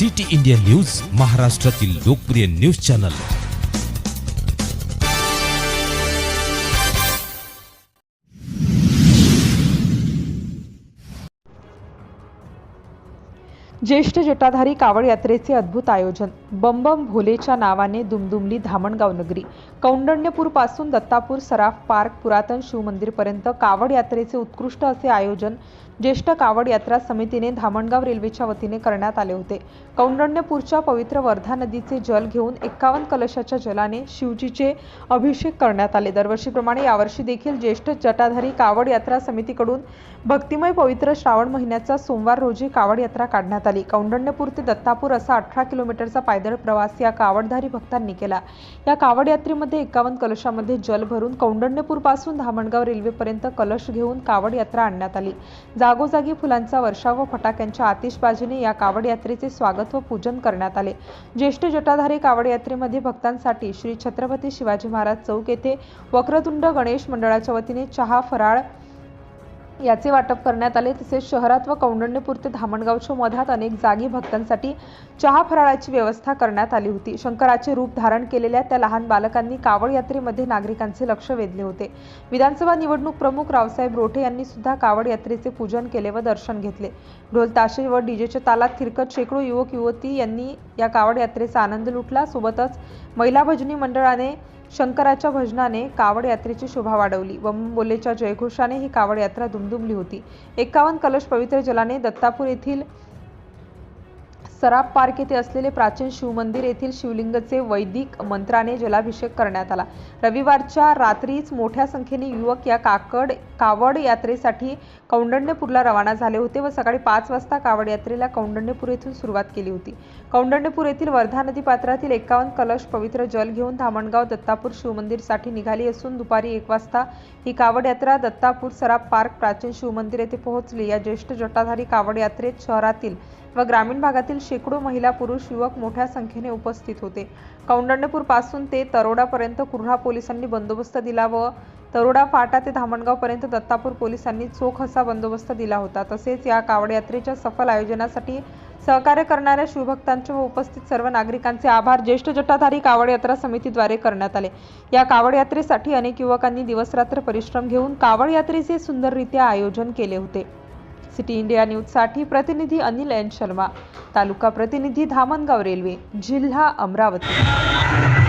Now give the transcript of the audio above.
City India news महाराष्ट्रातील लोकप्रिय news channel. ज्येष्ठ जटाधारी कावड यात्रेचे अद्भुत आयोजन. बमबम भोलेच्या नावाने दुमदुमली धामणगाव नगरी. कौंडण्यपूरपासून दत्तापूर सराफ पार्क पुरातन शिवमंदिरपर्यंत कावड यात्रेचे उत्कृष्ट असे आयोजन ज्येष्ठ कावड यात्रा समितीने धामणगाव रेल्वेच्या वतीने करण्यात आले होते. कौंडण्यपूरच्या पवित्र वर्धा नदीचे जल घेऊन एक्कावन्न कलशाच्या जलाने शिवजीचे अभिषेक करण्यात आले. दरवर्षीप्रमाणे यावर्षी देखील ज्येष्ठ जटाधारी कावड यात्रा समितीकडून भक्तिमय पवित्र श्रावण महिन्याचा सोमवार रोजी कावड यात्रा काढण्यात आली. कौंडण्यपूर ते दत्तापूर असा अठरा किलोमीटरचा पाय पायदळ प्रवास या कावडधारी भक्तांनी केला. या कावड यात्रेमध्ये एकावन्न कलशामध्ये जल भरून कौंडण्यपूरपासून धामणगाव रेल्वेपर्यंत कलश घेऊन कावड यात्रा आणण्यात आली. जागोजागी फुलांचा वर्षाव व फटाक्यांच्या आतिषबाजीने या कावड यात्रेचे स्वागत व पूजन करण्यात आले. ज्येष्ठ जटाधारी कावड यात्रेमध्ये भक्तांसाठी श्री छत्रपती शिवाजी महाराज चौक येथे वक्रतुंड गणेश मंडळाच्या वतीने चहा फराळ याचे वाटप करण्यात आले. तसेच शहरात व कौंडण्यपूर ते धामणगावच्या मधात अनेक जागी भक्तांसाठी चहा फराळाची व्यवस्था करण्यात आली होती. शंकराचे रूप धारण केलेल्या त्या लहान बालकांनी कावड यात्रेमध्ये नागरिकांचे लक्ष वेधले होते. विधानसभा निवडणूक प्रमुख रावसाहेब रोठे यांनी सुद्धा कावड यात्रेचे पूजन केले व दर्शन घेतले. ढोल ताशे व डीजेच्या तालात थिरकत शेकडो युवक युवती यांनी या कावड यात्रेचा आनंद लुटला. सोबतच महिला भजनी मंडळाने शंकराच्या भजनाने कावड यात्रेची शोभा वाढवली व बोलेच्या जयघोषाने ही कावड यात्रा दुमदुमली होती. एकावन्न कलश पवित्र जलाने दत्तापूर येथील सराफ पार्क येथे असलेले प्राचीन शिवमंदिर येथील शिवलिंगचे वैदिक मंत्राने जलाभिषेक करण्यात आला. रविवारच्या रात्रीच मोठ्या संख्येने युवक या काकड कावड यात्रेसाठी कौंडण्यपूरला रवाना झाले होते व सकाळी पाच वाजता कावड यात्रेला कौंडण्यपूर येथून सुरुवात केली होती. कौंडण्यपूर येथील वर्धा नदी पात्रातील एकावन्न कलश पवित्र जल घेऊन धामणगाव दत्तापूर शिवमंदिरसाठी निघाली असून दुपारी एक वाजता ही कावड यात्रा दत्तापूर सराफ पार्क प्राचीन शिवमंदिर येथे पोहोचली. या ज्येष्ठ जटाधारी कावड यात्रेत शहरातील व ग्रामीण भागातील शेकडो महिला पुरुष युवक मोठ्या संख्येने उपस्थित होते. कौंडण्यपूरपासून ते तरोडापर्यंत कुर्हा पोलिसांनी बंदोबस्त दिला व तरोडा फाटा ते धामणगावपर्यंत दत्तापूर पोलिसांनी चोख असा बंदोबस्त दिला होता. तसेच या कावड यात्रेच्या सफल आयोजनासाठी सहकार्य करणाऱ्या शिवभक्तांचे व उपस्थित सर्व नागरिकांचे आभार ज्येष्ठ जटाधारी कावड यात्रा समितीद्वारे करण्यात आले. या कावड यात्रेसाठी अनेक युवकांनी दिवसरात्र परिश्रम घेऊन कावड यात्रेचे सुंदररित्या आयोजन केले होते. सिटी इंडिया न्यूजसाठी प्रतिनिधी अनिल एन शर्मा. तालुका प्रतिनिधी धामणगाव रेल्वे जिल्हा अमरावती.